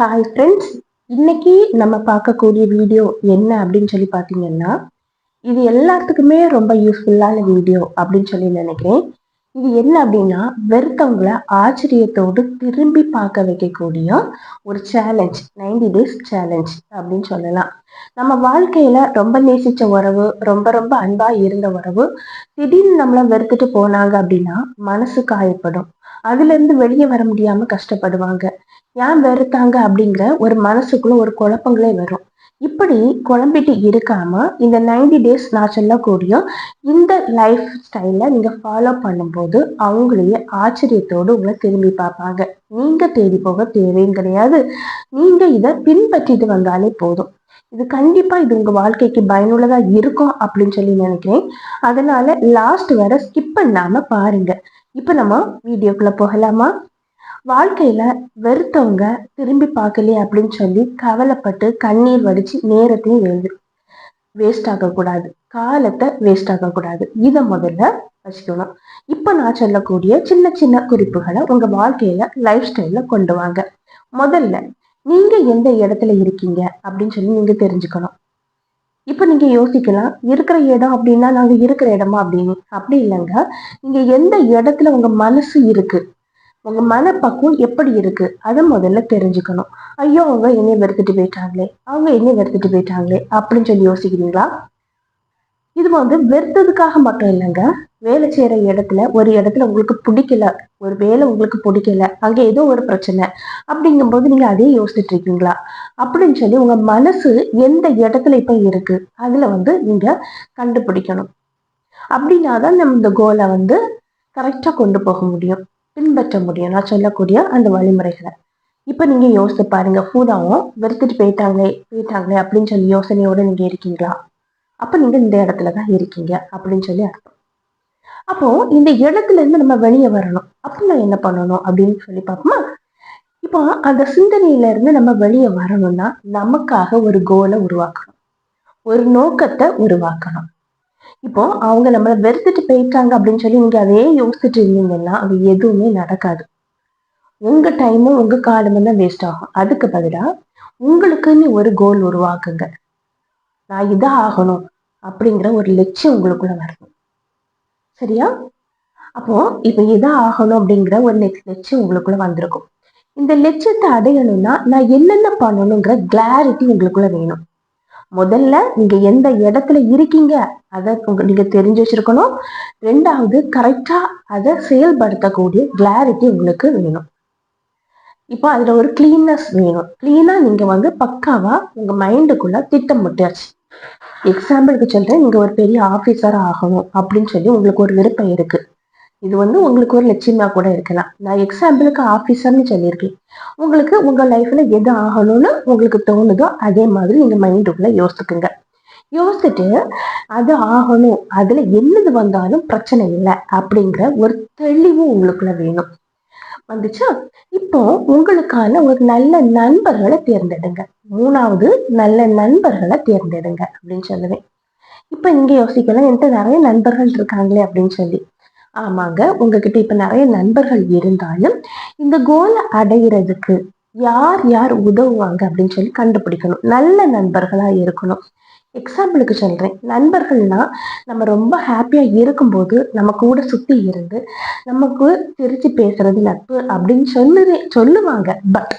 Hi friends இன்னைக்கு நம்ம பார்க்கக்கூடிய வீடியோ என்ன அப்படின்னு சொல்லி பார்த்தீங்கன்னா இது எல்லாத்துக்குமே ரொம்ப யூஸ்ஃபுல்லான வீடியோ அப்படின்னு சொல்லி நினைக்கிறேன். இது என்ன அப்படின்னா வெறுத்தவங்களை ஆச்சரியத்தோடு திரும்பி பார்க்க வைக்கக்கூடிய ஒரு சேலஞ்ச் நைன்டி டேஸ் சேலஞ்ச் அப்படின்னு சொல்லலாம். நம்ம வாழ்க்கையில ரொம்ப நேசிச்ச உறவு ரொம்ப ரொம்ப அன்பா இருந்த உறவு திடீர்னு நம்மள வெறுத்துட்டு போனாங்க அப்படின்னா மனசு காயப்படும். அதுல இருந்து வெளியே வர முடியாம கஷ்டப்படுவாங்க. ஏன் வெறுத்தாங்க அப்படிங்கிற ஒரு மனசுக்குள்ள ஒரு குழப்பங்களே வரும். இப்படி குழம்பிட்டு இருக்காம இந்த நைன்டி டேஸ் நான் சொல்லக்கூடிய இந்த லைஃப் ஸ்டைல நீங்க ஃபாலோ பண்ணும்போது அவங்களையே ஆச்சரியத்தோடு உங்களை திரும்பி பார்ப்பாங்க. நீங்க தேடி போக தேவையும் கிடையாது. நீங்க இதை பின்பற்றிட்டு வந்தாலே போதும். இது கண்டிப்பா இது உங்க வாழ்க்கைக்கு பயனுள்ளதா இருக்கும் அப்படின்னு சொல்லி நினைக்கிறேன். அதனால லாஸ்ட் வர ஸ்கிப் பண்ணாம பாருங்க. இப்ப நம்ம வீடியோக்குள்ள போகலாமா? வாழ்க்கையில வெறுத்தவங்க திரும்பி பார்க்கலையே அப்படின்னு சொல்லி கவலைப்பட்டு கண்ணீர் வடிச்சு நேரத்தையும் வே வேஸ்ட் ஆகக்கூடாது காலத்தை வேஸ்ட் ஆகக்கூடாது இதை முதல்ல வச்சுக்கணும். இப்போ நான் சொல்லக்கூடிய சின்ன சின்ன குறிப்புகளை உங்க வாழ்க்கையில லைஃப் ஸ்டைல கொண்டு வாங்க. முதல்ல நீங்க எந்த இடத்துல இருக்கீங்க அப்படின்னு சொல்லி நீங்க தெரிஞ்சுக்கணும். இப்போ நீங்க யோசிக்கலாம் இருக்கிற இடம் அப்படின்னா நாங்க இருக்கிற இடமா அப்படின்னு. அப்படி இல்லைங்க. நீங்க எந்த இடத்துல உங்க மனசு இருக்கு? உங்க மனப்பக்குவம் எப்படி இருக்கு? அதை முதல்ல தெரிஞ்சுக்கணும். ஐயோ அவங்க என்னை வெறுத்துட்டு போயிட்டாங்களே. அவங்க என்னை வெறுத்துட்டு போயிட்டாங்களே அப்படின்னு சொல்லி யோசிக்கிறீங்களா? இது வந்து வெறுத்ததுக்காக மட்டும் இல்லைங்க. வேலை செய்யற இடத்துல ஒரு இடத்துல உங்களுக்கு பிடிக்கல ஒரு வேலை உங்களுக்கு பிடிக்கல அங்க ஏதோ ஒரு பிரச்சனை அப்படிங்கும்போது நீங்க அதே யோசிச்சுட்டு இருக்கீங்களா? அப்படின்னு சொல்லி உங்க மனசு எந்த இடத்துல இப்ப இருக்கு அதுல வந்து நீங்க கண்டுபிடிக்கணும். அப்படின்னா தான் நம்ம இந்த கோலை வந்து கரெக்டா கொண்டு போக முடியும். பின்பற்ற முடியும். நான் சொல்லக்கூடிய அந்த வழிமுறைகளை. இப்போ நீங்க யோசித்து பாருங்க பூதாவும் வெறுத்துட்டு போயிட்டாங்களே போயிட்டாங்களே அப்படின்னு சொல்லி யோசனையோட நீங்க இருக்கீங்களா? அப்போ நீங்க இந்த இடத்துல தான் இருக்கீங்க அப்படின்னு சொல்லி அர்த்தம். அப்போ இந்த இடத்துல இருந்து நம்ம வெளியே வரணும். அப்போ நான் என்ன பண்ணணும் அப்படின்னு சொல்லி பார்ப்போமா? இப்போ அந்த சிந்தனையில இருந்து நம்ம வெளியே வரணும்னா நமக்காக ஒரு கோலை உருவாக்கணும். ஒரு நோக்கத்தை உருவாக்கணும். இப்போ அவங்க நம்மளை வெறுத்துட்டு போயிட்டாங்க அப்படின்னு சொல்லி நீங்க அதே யோசிச்சுட்டு இருந்தீங்கன்னா அது எதுவுமே நடக்காது. உங்க டைமும் உங்க காலமும் தான் வேஸ்ட் ஆகும். அதுக்கு பதிலா உங்களுக்குன்னு ஒரு கோல் உருவாக்குங்க. நான் இதை ஆகணும் அப்படிங்கிற ஒரு லட்சியம் உங்களுக்குள்ள வரணும். சரியா? அப்போ இப்ப இதை ஆகணும் அப்படிங்கிற ஒரு நெக்ஸ்ட் லட்சியம் உங்களுக்குள்ள வந்திருக்கும். இந்த லட்சியத்தை அடையணும்னா நான் என்னென்ன பண்ணணுங்கிற கிளாரிட்டி உங்களுக்குள்ள வேணும். முதல்ல நீங்க எந்த இடத்துல இருக்கீங்க? அதை நீங்க தெரிஞ்சு வச்சிருக்கணும். ரெண்டாவது கரெக்டா அதை செயல்படுத்தக்கூடிய கிளாரிட்டி உங்களுக்கு வேணும். இப்போ அதுல ஒரு கிளீன்னஸ் வேணும். கிளீனா நீங்க வந்து பக்காவா உங்க மைண்டுக்குள்ள திட்டம் முட்டாச்சு எக்ஸாம்பிளுக்கு சொல்றேன் நீங்க ஒரு பெரிய ஆபீசர் ஆகணும் அப்படின்னு சொல்லி உங்களுக்கு ஒரு விருப்பம் இருக்கு. இது வந்து உங்களுக்கு ஒரு லட்சியமா கூட இருக்கலாம். நான் எக்ஸாம்பிளுக்கு ஆஃபீஸர்னு சொல்லியிருக்கேன். உங்களுக்கு உங்க லைஃப்ல எது ஆகணும்னு உங்களுக்கு தோணுதோ அதே மாதிரி நீங்க மைண்டுக்குள்ள யோசிச்சுக்குங்க. யோசிச்சுட்டு அது ஆகணும். அதுல என்னது வந்தாலும் பிரச்சனை இல்லை அப்படிங்கிற ஒரு தெளிவு உங்களுக்குள்ள வேணும். வந்துச்சா? இப்போ உங்களுக்கான ஒரு நல்ல நண்பர்களை தேர்ந்தெடுங்க. மூணாவது நல்ல நண்பர்களை தேர்ந்தெடுங்க அப்படின்னு சொல்லுவேன். இப்ப இங்க யோசிக்கலாம். என்கிட்ட நிறைய நண்பர்கள் இருக்காங்களே அப்படின்னு சொல்லி. ஆமாங்க. உங்ககிட்ட இப்ப நிறைய நண்பர்கள் இருந்தாலும் இந்த கோலை அடையிறதுக்கு யார் யார் உதவுவாங்க அப்படின்னு சொல்லி கண்டுபிடிக்கணும். நல்ல நண்பர்களா இருக்கணும். எக்ஸாம்பிளுக்கு சொல்றேன். நண்பர்கள்னா நம்ம ரொம்ப ஹாப்பியா இருக்கும்போது நம்ம கூட சுத்தி இருந்து நமக்கு சிரிச்சு பேசுறது நட்பு அப்படின்னு சொல்லு சொல்லுவாங்க. பட்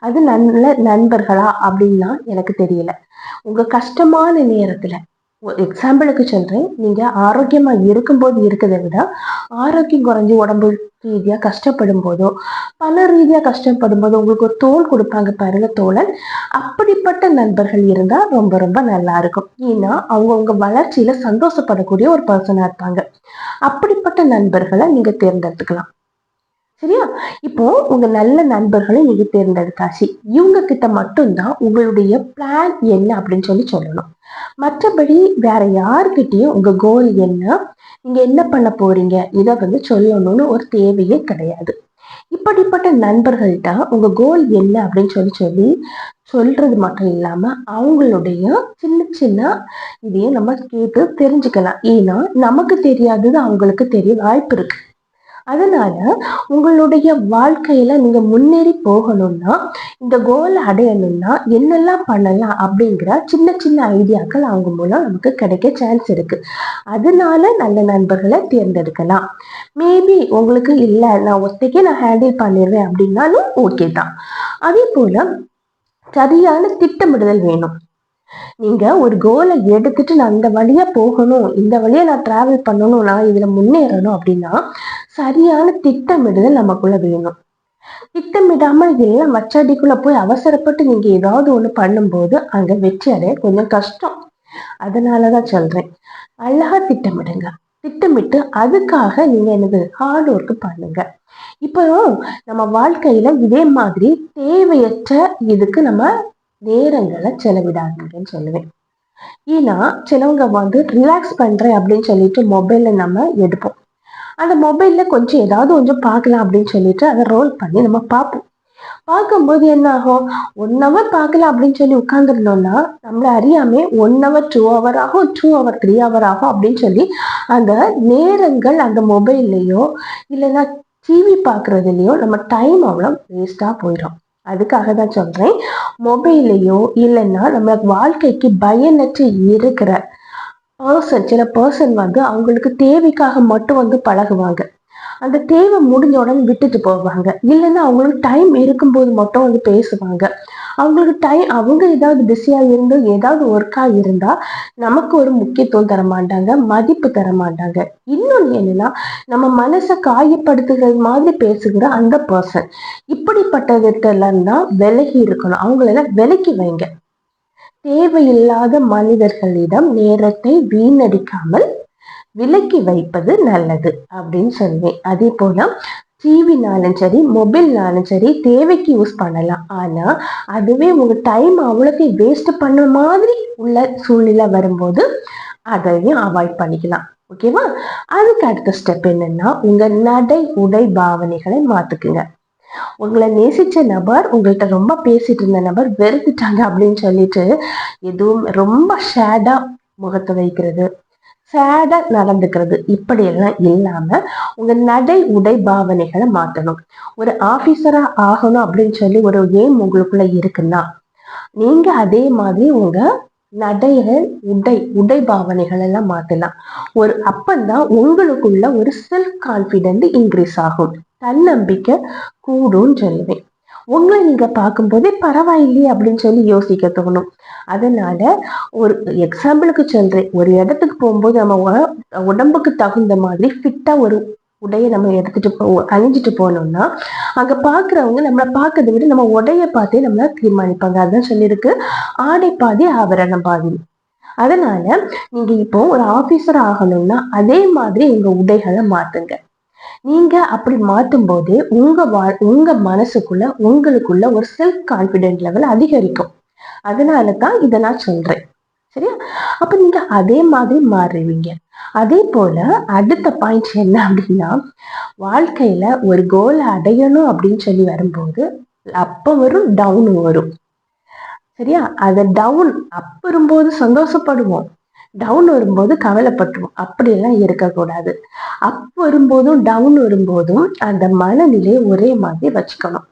அது நல்ல நண்பர்களா அப்படின்னா எனக்கு தெரியல. உங்க கஷ்டமான நேரத்துல எக்ஸாம்பிளுக்கு சொல்றேன் நீங்க ஆரோக்கியமா இருக்கும்போது இருக்கிறத விட ஆரோக்கியம் குறைஞ்சி உடம்பு ரீதியா கஷ்டப்படும் போதோ பல ரீதியா கஷ்டப்படும் போதோ உங்களுக்கு ஒரு தோல் கொடுப்பாங்க பாருங்க தோழன். அப்படிப்பட்ட நண்பர்கள் இருந்தா ரொம்ப ரொம்ப நல்லா இருக்கும். ஏன்னா அவங்க உங்க வளர்ச்சியில சந்தோஷப்படக்கூடிய ஒரு பர்சனா இருப்பாங்க. அப்படிப்பட்ட நண்பர்களை நீங்க தேர்ந்தெடுத்துக்கலாம். சரியா? இப்போ உங்க நல்ல நண்பர்களை நீங்க தேர்ந்தெடுத்தாச்சு. இவங்க கிட்ட மட்டும்தான் உங்களுடைய பிளான் என்ன அப்படின்னு சொல்லி சொல்லணும். மற்றபடி வேற யாருக்கிட்டையும் உங்க கோல் என்ன? நீங்க என்ன பண்ண போறீங்க? இதை வந்து சொல்லணும்னு ஒரு தேவையே கிடையாது. இப்படிப்பட்ட நண்பர்கள்ட்ட உங்க கோல் என்ன அப்படின்னு சொல்லி சொல்லி சொல்றது மட்டும் இல்லாம அவங்களுடைய சின்ன சின்ன இதையும் நம்ம கேட்டு தெரிஞ்சுக்கலாம். ஏன்னா நமக்கு தெரியாதது அவங்களுக்கு தெரிய வாய்ப்பு இருக்கு. அதனால உங்களுடைய வாழ்க்கையில நீங்க முன்னேறி போகணும்னா இந்த கோலை அடையணும்னா என்னெல்லாம் பண்ணலாம் அப்படிங்கிற சின்ன சின்ன ஐடியாக்கள் அவங்க மூலம் நமக்கு கிடைக்க சான்ஸ் இருக்கு. அதனால நல்ல நண்பர்களை தேர்ந்தெடுக்கலாம். மேபி உங்களுக்கு இல்லை நான் ஒத்தைக்கே நான் ஹேண்டில் பண்ணிடுவேன் அப்படின்னாலும் ஓகே தான். அதே போல சரியான திட்டமிடுதல் வேணும். நீங்க ஒரு கோலை எடுத்துட்டு நான் அந்த வழியா போகணும் இந்த வழியா நான் டிராவல் பண்ணணும் நான் இதுல முன்னேறணும் அப்படின்னா சரியான திட்டமிடுதல் நமக்குள்ள வேணும். திட்டமிடாமல் எல்லாம் வச்சடிக்குள்ள போய் அவசரப்பட்டு நீங்க ஏதாவது ஒண்ணு பண்ணும்போது அங்க வெற்றி அடைய கொஞ்சம் கஷ்டம். அதனாலதான் சொல்றேன். அழகா திட்டமிடுங்க. திட்டமிட்டு அதுக்காக நீங்க எனக்கு ஹார்ட் ஒர்க் பண்ணுங்க. இப்போ நம்ம வாழ்க்கையில இதே மாதிரி தேவையற்ற இதுக்கு நம்ம நேரங்களை செலவிடாதீங்கன்னு சொல்லுவேன். ஏன்னா சிலவங்க வந்து ரிலாக்ஸ் பண்றேன் அப்படின்னு சொல்லிட்டு மொபைல்ல நம்ம எடுப்போம். அந்த மொபைல்ல கொஞ்சம் ஏதாவது கொஞ்சம் பார்க்கலாம் அப்படின்னு சொல்லிட்டு அதை ரோல் பண்ணி நம்ம பார்ப்போம். பார்க்கும்போது என்ன ஆகும்? ஒன் ஹவர் பார்க்கலாம் அப்படின்னு சொல்லி உட்காந்துருந்தோம்னா நம்மள அறியாமே ஒன் ஹவர் டூ ஹவர் ஆகும் டூ ஹவர் த்ரீ ஹவர் ஆகும் அப்படின்னு சொல்லி அந்த நேரங்கள் அந்த மொபைல்லையோ இல்லைன்னா டிவி பார்க்குறதுலையோ நம்ம டைம் அவ்வளோ வேஸ்ட்டாக போயிடும். அதுக்காக தான் சொல்கிறேன் மொபைல்லையோ இல்லைன்னா நம்ம வாழ்க்கைக்கு பயனற்று இருக்கிற பர்சன் சில பர்சன் வந்து அவங்களுக்கு தேவைக்காக மட்டும் வந்து பழகுவாங்க. அந்த தேவை முடிஞ்ச உடனே விட்டுட்டு போவாங்க. இல்லைன்னா அவங்களுக்கு டைம் இருக்கும்போது மட்டும் வந்து பேசுவாங்க. அவங்களுக்கு டைம் அவங்க ஏதாவது பிஸியா இருந்தோ ஏதாவது ஒர்க்கா இருந்தா நமக்கு ஒரு முக்கியத்துவம் தர மாட்டாங்க மதிப்பு தர மாட்டாங்க. இன்னொன்னு என்னன்னா நம்ம மனசை காயப்படுத்துகிறது மாதிரி பேசுகிற அந்த பர்சன் இப்படிப்பட்டதெல்லாம் தான் விலகி இருக்கணும். அவங்களெல்லாம் விலக்கி வைங்க. தேவையில்லாத மனிதர்களிடம் நேரத்தை வீணடிக்காமல் விலக்கி வைப்பது நல்லது அப்படின்னு சொல்வேன். அதே போல டிவினாலும் சரி மொபைல்னாலும் சரி தேவைக்கு யூஸ் பண்ணலாம். ஆனால் அதுவே உங்கள் டைம் அவ்வளோக்கு வேஸ்ட் பண்ண மாதிரி உள்ள சூழ்நிலை வரும்போது அதையும் அவாய்ட் பண்ணிக்கலாம். ஓகேவா அதுக்கு அடுத்த ஸ்டெப் என்னன்னா உங்கள் நடை உடை பாவனைகளை மாற்றுக்குங்க உங்களை நேசிச்ச நபர் உங்கள்கிட்ட ரொம்ப பேசிட்டு இருந்த நபர் வெறுத்துட்டாங்க அப்படின்னு சொல்லிட்டு எதுவும் ரொம்ப ஷேடாக முகத்தை வைக்கிறது சேடா நடந்துக்கிறது. இப்படியெல்லாம் இல்லாம உங்க நடை உடை பாவனைகளை மாற்றணும். ஒரு ஆபீசரா ஆகணும் அப்படின்னு சொல்லி ஒரு எய்ம் உங்களுக்குள்ள இருக்குன்னா நீங்க அதே மாதிரி உங்க நடைகள் உடை உடை பாவனைகள் எல்லாம் மாத்தலாம். ஒரு அப்பந்தான் உங்களுக்குள்ள ஒரு செல்ஃப் கான்பிடென்ட் இன்க்ரீஸ் ஆகும். தன்னம்பிக்கை கூடும்னு சொல்லுவேன். உங்களை நீங்க பார்க்கும்போதே பரவாயில்லையே அப்படின்னு சொல்லி யோசிக்க தோணும். அதனால ஒரு எக்ஸாம்பிளுக்கு சொல்றேன் ஒரு இடத்துக்கு போகும்போது நம்ம உடம்புக்கு தகுந்த மாதிரி ஃபிட்டா ஒரு உடையை நம்ம எடுத்துட்டு போ அணிஞ்சிட்டு போனோம்னா அங்க பாக்குறவங்க நம்மளை பார்க்கறத விட நம்ம உடைய பார்த்தே நம்மள தீர்மானிப்பாங்க. அதான் சொல்லியிருக்கு. ஆடை பாதி ஆபரணம் பாதி. அதனால நீங்க இப்போ ஒரு ஆபீசர் ஆகணும்னா அதே மாதிரி உங்க உடைகளை மாத்துங்க. நீங்க அப்படி மாத்தும் போது உங்க வாழ் உங்க மனசுக்குள்ள உங்களுக்குள்ள ஒரு செல்ஃப் கான்பிடென்ட் லெவல் அதிகரிக்கும். அதனால தான் இதை நான் சொல்றேன். சரியா? அப்ப நீங்க அதே மாதிரி மாறுவீங்க. அதே போல அடுத்த பாயிண்ட் என்ன அப்படின்னா வாழ்க்கையில ஒரு கோலை அடையணும் அப்படின்னு சொல்லி வரும்போது அப்ப வரும் டவுன் வரும். சரியா? அதை டவுன் அப்ப வரும்போது சந்தோஷப்படுவோம். டவுன் வரும்போது கவலைப்பட்டுவோம் அப்படியெல்லாம் இருக்கக்கூடாது. அப் வரும்போதும் டவுன் வரும்போதும் அந்த மனநிலையை ஒரே மாதிரி வச்சுக்கணும்.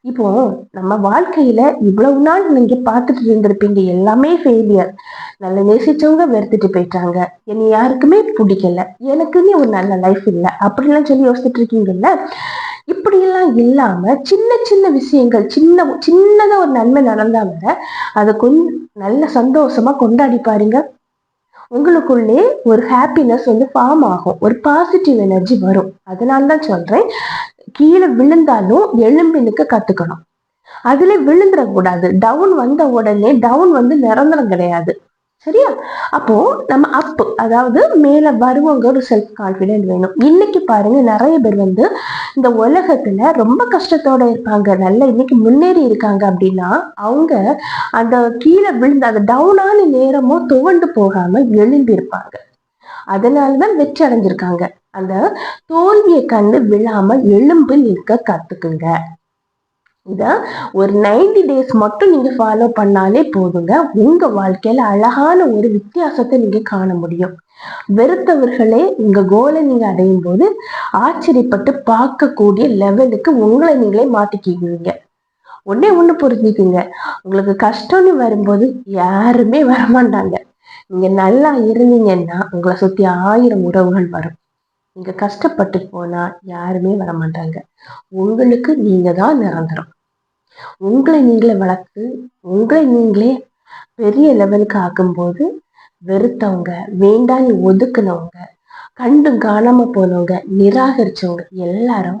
இப்போ நம்ம வாழ்க்கையில இவ்வளவு நாள் நீங்க பார்த்துட்டு இருந்திருப்பீங்க. எல்லாமே ஃபெயிலியர் நல்ல நேசிச்சவங்க வெறுத்துட்டு போயிட்டாங்க. என்னை யாருக்குமே பிடிக்கல. எனக்குன்னு ஒரு நல்ல லைஃப் இல்லை. அப்படிலாம் சொல்லி யோசிச்சுட்டு இருக்கீங்கல்ல? இப்படியெல்லாம் இல்லாம சின்ன சின்ன விஷயங்கள் சின்ன சின்னதா ஒரு நன்மை நடந்தா வர அதை கொஞ்சம் நல்ல சந்தோஷமா கொண்டாடி பாருங்க. உங்களுக்குள்ளே ஒரு ஹாப்பினஸ் வந்து ஃபார்ம் ஆகும். ஒரு பாசிட்டிவ் எனர்ஜி வரும். அதனால தான் சொல்றேன். கீழே விழுந்தாலும் எழும்பி நிற்க கத்துக்கணும். அதுல விழுந்துடக்கூடாது டவுன் வந்த உடனே டவுன் வந்து நிரந்தரம் கிடையாது. சரியா? அப்போ நம்ம அப் அதாவது மேல வருவங்க ஒரு செல்ஃப் கான்பிடென்ட் வேணும். இன்னைக்கு பாருங்க நிறைய பேர் வந்து இந்த உலகத்துல ரொம்ப கஷ்டத்தோட இருப்பாங்க. நல்லா இன்னைக்கு முன்னேறி இருக்காங்க அப்படின்னா அவங்க அந்த கீழே விழுந்து அந்த டவுனான நேரமோ துவண்டு போகாம எழும்பி இருப்பாங்க அதனாலதான் வெற்றி அடைஞ்சிருக்காங்க. அந்த தோல்வியை கண்டு விழாம எலும்பு நிற்க கத்துக்குங்க. இதை ஒரு நைன்டி டேஸ் மட்டும் நீங்க ஃபாலோ பண்ணாலே போதுங்க. உங்க வாழ்க்கையில அழகான ஒரு வித்தியாசத்தை நீங்க காண முடியும். வெறுத்தவர்களே உங்க கோலை நீங்க அடையும் போது ஆச்சரியப்பட்டு பார்க்கக்கூடிய லெவலுக்கு உங்களை நீங்களே மாட்டிக்கிக்குவீங்க ஒன்னே ஒண்ணு புரிஞ்சுக்குங்க. உங்களுக்கு கஷ்டம்னு வரும்போது யாருமே வரமாட்டாங்க. நீங்க நல்லா இருந்தீங்கன்னா உங்களை சுத்தி ஆயிரம் உறவுகள் வரும். நீங்க கஷ்டப்பட்டு போனா யாருமே வரமாட்டாங்க. உங்களுக்கு நீங்க தான் நிரந்தரம். உங்களை நீங்களே வளர்த்து உங்களை நீங்களே பெரிய லெவலுக்கு ஆக்கும்போது வெறுத்தவங்க வேண்டான்னு ஒதுக்குனவங்க கண்டும் காணாம போனவங்க நிராகரிச்சவங்க எல்லாரும்